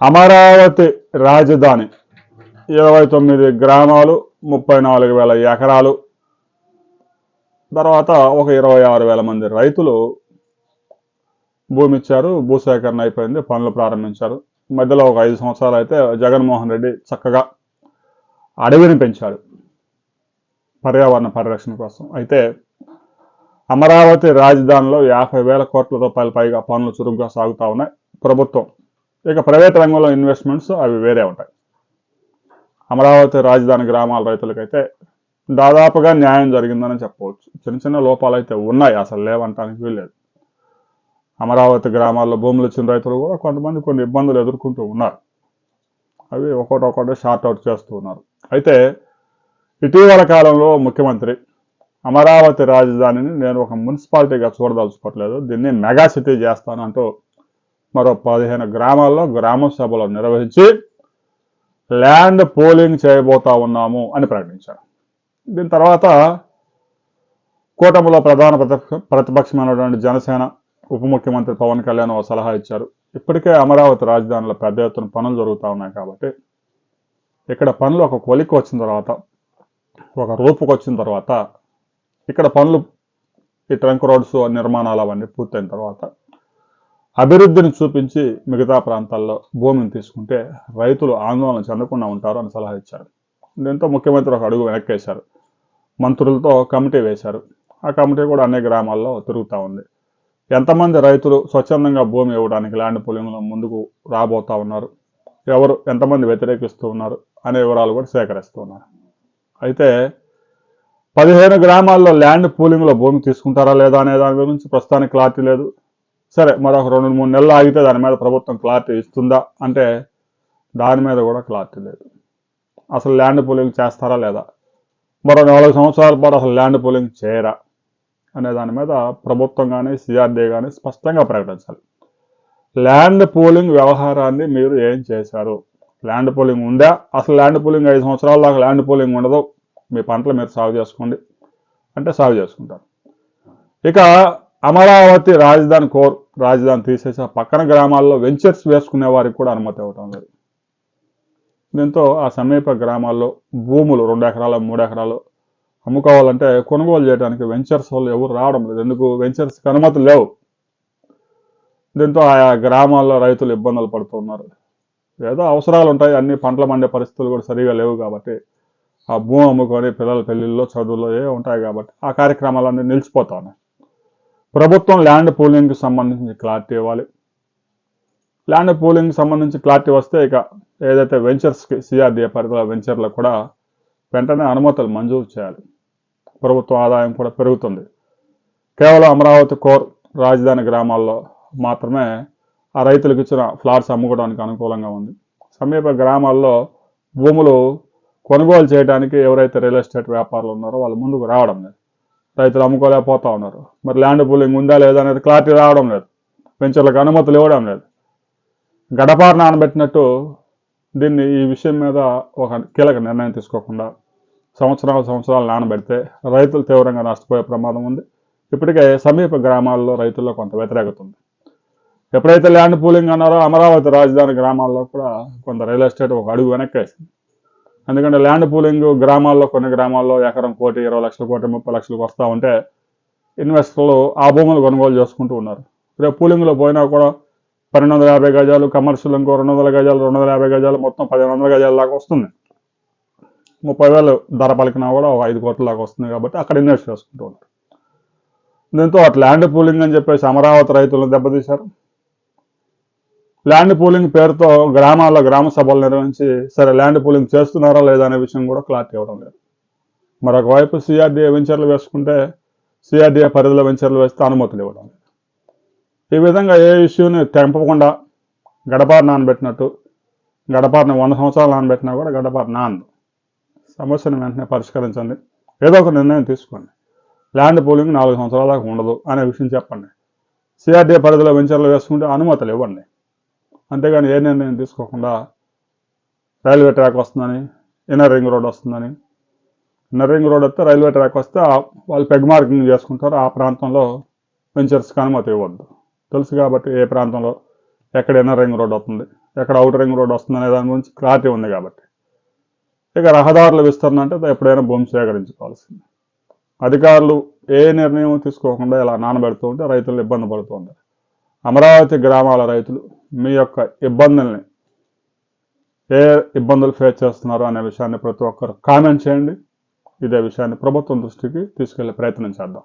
అమరావతి రాజధాని. ఇరవై తొమ్మిది గ్రామాలు ముప్పై నాలుగు వేల ఎకరాలు. తర్వాత ఒక ఇరవై ఆరు వేల మంది రైతులు భూమి ఇచ్చారు భూసేకరణ అయిపోయింది పనులు ప్రారంభించారు. మధ్యలో ఒక ఐదు సంవత్సరాలు అయితే జగన్మోహన్ రెడ్డి చక్కగా అడవిని పెంచాడు పర్యావరణ పరిరక్షణ కోసం. అయితే అమరావతి రాజధానిలో యాభై వేల కోట్ల రూపాయల పైగా పనులు చురుగ్గా సాగుతూ ఉన్నాయి ప్రభుత్వం. ఇక ప్రైవేట్ రంగంలో ఇన్వెస్ట్మెంట్స్ అవి వేరే ఉంటాయి. అమరావతి రాజధాని గ్రామాల రైతులకైతే దాదాపుగా న్యాయం జరిగిందని చెప్పవచ్చు. చిన్న చిన్న లోపాలు అయితే ఉన్నాయి అసలు లేవంటానికి వీల్లేదు. అమరావతి గ్రామాల్లో భూములు ఇచ్చిన రైతులు కూడా కొంతమంది కొన్ని ఇబ్బందులు ఎదుర్కొంటూ ఉన్నారు. అవి ఒకటి ఒకటి షార్ట్ అవుట్ చేస్తూ ఉన్నారు. అయితే ఇటీవల కాలంలో ముఖ్యమంత్రి అమరావతి రాజధానిని నేను ఒక మున్సిపాలిటీగా చూడదలుచుకోవట్లేదు దీన్ని మెగా సిటీ చేస్తాను అంటూ మరో పదిహేను గ్రామాల్లో గ్రామ సభలు నిర్వహించి ల్యాండ్ పోలింగ్ చేయబోతా ఉన్నాము అని ప్రకటించారు. దీని తర్వాత కూటమిలో ప్రధాన ప్రతిపక్ష ప్రతిపక్షమైనటువంటి జనసేన ఉప ముఖ్యమంత్రి పవన్ కళ్యాణ్ ఓ సలహా ఇచ్చారు. ఇప్పటికే అమరావతి రాజధానిలో పెద్ద ఎత్తున పనులు జరుగుతూ ఉన్నాయి కాబట్టి ఇక్కడ పనులు ఒక కొలికి వచ్చిన తర్వాత ఒక రూపుకు వచ్చిన తర్వాత ఇక్కడ పనులు ఈ ట్రంక్ రోడ్స్ నిర్మాణాలు అవన్నీ పూర్తయిన తర్వాత అభివృద్ధిని చూపించి మిగతా ప్రాంతాల్లో భూమిని తీసుకుంటే రైతులు ఆందోళన చెందకుండా ఉంటారు అని సలహా ఇచ్చారు. దీంతో ముఖ్యమంత్రి ఒక అడుగు వెనక్కేశారు. మంత్రులతో కమిటీ వేశారు. ఆ కమిటీ కూడా అన్ని గ్రామాల్లో తిరుగుతూ ఉంది. ఎంతమంది రైతులు స్వచ్ఛందంగా భూమి ఇవ్వడానికి ల్యాండ్ పూలింగ్లో ముందుకు రాబోతా ఉన్నారు? ఎవరు ఎంతమంది వ్యతిరేకిస్తూ ఉన్నారు? అనే వివరాలు కూడా సేకరిస్తూ ఉన్నారు. అయితే పదిహేను గ్రామాల్లో ల్యాండ్ పూలింగ్లో భూమి తీసుకుంటారా లేదా అనే దాని గురించి ప్రస్తుతానికి క్లారిటీ లేదు. సరే మరొక రెండు మూడు నెలలు ఆగితే దాని మీద ప్రభుత్వం క్లారిటీ ఇస్తుందా? అంటే దాని మీద కూడా క్లారిటీ లేదు. అసలు ల్యాండ్ పూలింగ్ చేస్తారా లేదా? మరో నాలుగు సంవత్సరాల పాటు అసలు ల్యాండ్ పూలింగ్ చేయరా? అనే దాని మీద ప్రభుత్వం కానీ సిఆర్డీ కానీ స్పష్టంగా ప్రకటించాలి. ల్యాండ్ పూలింగ్ వ్యవహారాన్ని మీరు ఏం చేశారు? ల్యాండ్ పూలింగ్ ఉందా? అసలు ల్యాండ్ పూలింగ్ ఐదు సంవత్సరాల దాకా ల్యాండ్ పూలింగ్ ఉండదు. మీ పంటలు మీరు సాగు చేసుకోండి. అంటే సాగు చేసుకుంటారు. ఇక అమరావతి రాజధాని కోర్ రాజధాని తీసేసి ఆ పక్కన గ్రామాల్లో వెంచర్స్ వేసుకునే వారికి కూడా అనుమతి ఇవ్వటం లేదు దీంతో ఆ సమీప గ్రామాల్లో భూములు రెండు ఎకరాలు మూడు ఎకరాలు అమ్ముకోవాలంటే కొనుగోలు చేయడానికి వెంచర్స్ వాళ్ళు ఎవరు రావడం లేదు. ఎందుకు? వెంచర్స్కి అనుమతి లేవు. దీంతో ఆయా గ్రామాల్లో రైతులు ఇబ్బందులు పడుతున్నారు ఏదో అవసరాలు ఉంటాయి. అన్ని పంటలు పండే పరిస్థితులు కూడా సరిగా లేవు కాబట్టి ఆ భూమి అమ్ముకొని పిల్లల పెళ్ళిళ్ళలో చదువుల్లో ఏ ఉంటాయి కాబట్టి ఆ కార్యక్రమాలన్నీ నిలిచిపోతా ఉన్నాయి. ప్రభుత్వం ల్యాండ్ పూలింగ్కి సంబంధించి క్లారిటీ ఇవ్వాలి. ల్యాండ్ పూలింగ్కి సంబంధించి క్లారిటీ వస్తే ఇక ఏదైతే వెంచర్స్కి సిఆర్డీఏ పరిధిలో వెంచర్లకు కూడా వెంటనే అనుమతులు మంజూరు చేయాలి. ప్రభుత్వ ఆదాయం కూడా పెరుగుతుంది. కేవలం అమరావతి కోర్ రాజధాని గ్రామాల్లో మాత్రమే ఆ రైతులకు ఇచ్చిన ఫ్లాట్స్ అమ్ముకోవడానికి అనుకూలంగా ఉంది. సమీప గ్రామాల్లో భూములు కొనుగోలు చేయడానికి ఎవరైతే రియల్ ఎస్టేట్ వ్యాపారులు ఉన్నారో వాళ్ళు ముందుకు రావడం లేదు. రైతులు అమ్ముకోలేకపోతా ఉన్నారు. మరి ల్యాండ్ పూలింగ్ ఉందా లేదా అనేది క్లారిటీ రావడం లేదు. వెంచర్లకు అనుమతులు ఇవ్వడం లేదు. గడపారు నానబెట్టినట్టు దీన్ని ఈ విషయం మీద ఒక కీలక నిర్ణయం తీసుకోకుండా సంవత్సరాలు సంవత్సరాలు నానబెడితే రైతులు తీవ్రంగా నష్టపోయే ప్రమాదం ఉంది. ఇప్పటికే సమీప గ్రామాల్లో రైతుల్లో కొంత వ్యతిరేకత ఉంది. ఎప్పుడైతే ల్యాండ్ పూలింగ్ అన్నారో అమరావతి రాజధాని గ్రామాల్లో కూడా కొంత రియల్ ఎస్టేట్ ఒక అడుగు వెనక్కి వేసింది ఎందుకంటే ల్యాండ్ పూలింగ్ గ్రామాల్లో కొన్ని గ్రామాల్లో ఎకరం కోటి ఇరవై లక్షల కోటి ముప్పై లక్షలకు వస్తూ ఉంటే ఇన్వెస్టర్లు ఆ భూములు కొనుగోలు చేసుకుంటూ ఉన్నారు. రేపు పూలింగ్లో పోయినా కూడా పన్నెండు వందల యాభై గజాలు కమర్షియల్ ఇంకో రెండు వందల గజాలు రెండు వందల యాభై గజాలు మొత్తం పదిహేను వందల గజాల దాకా వస్తుంది. ముప్పై వేలు ధర పలికినా కూడా ఒక ఐదు కోట్ల దాకా వస్తుంది కాబట్టి అక్కడ ఇన్వెస్ట్ చేసుకుంటూ ఉంటారు దీంతో అటు ల్యాండ్ పూలింగ్ అని చెప్పేసి అమరావతి రైతులను దెబ్బతీశారు. ల్యాండ్ పూలింగ్ పేరుతో గ్రామాల్లో గ్రామ సభలు నిర్వహించి సరే ల్యాండ్ పూలింగ్ చేస్తున్నారా లేదా అనే విషయం కూడా క్లారిటీ ఇవ్వడం లేదు. మరొక వైపు సిఆర్డీఏ వెంచర్లు వేసుకుంటే సిఆర్డీఏ పరిధిలో వెంచర్లు వేస్తే అనుమతులు ఇవ్వడం లేదు. ఈ విధంగా ఏ ఇష్యూని తెంపకుండా గడపారు నానబెట్టినట్టు గడపారిని వంద సంవత్సరాలు నానబెట్టినా కూడా గడపారు నానదు. సమస్యను వెంటనే పరిష్కరించండి. ఏదో ఒక నిర్ణయం తీసుకోండి. ల్యాండ్ పూలింగ్ నాలుగు సంవత్సరాల దాకా ఉండదు అనే విషయం చెప్పండి. సిఆర్డీఏ పరిధిలో వెంచర్లు వేసుకుంటే అనుమతులు ఇవ్వండి. అంతేగాని ఏ నిర్ణయం తీసుకోకుండా రైల్వే ట్రాక్ వస్తుందని ఇన్నర్ రింగ్ రోడ్ వస్తుందని. ఇన్నర్ రింగ్ రోడ్ వస్తే రైల్వే ట్రాక్ వస్తే వాళ్ళు పెగ్ మార్కింగ్ చేసుకుంటారు ఆ ప్రాంతంలో వెంచర్స్కి అనుమతి ఇవ్వద్దు. తెలుసు కాబట్టి ఏ ప్రాంతంలో ఎక్కడ ఇన్నర్ రింగ్ రోడ్ అవుతుంది ఎక్కడ అవుట్ రింగ్ రోడ్ వస్తుందనే దాని గురించి క్లారిటీ ఉంది కాబట్టి. ఇక రహదారుల విస్తరణ అంటే ఎప్పుడైనా భూమి సేకరించుకోవాల్సింది. అధికారులు ఏ నిర్ణయం తీసుకోకుండా ఇలా నానబెడుతూ ఉంటే రైతులు ఇబ్బంది పడుతూ ఉంటారు. అమరావతి గ్రామాల రైతులు మీ యొక్క ఇబ్బందుల్ని ఏ ఇబ్బందులు ఫేస్ చేస్తున్నారు అనే విషయాన్ని ప్రతి ఒక్కరు కామెంట్ చేయండి. ఇదే విషయాన్ని ప్రభుత్వం దృష్టికి తీసుకెళ్ళే ప్రయత్నం చేద్దాం.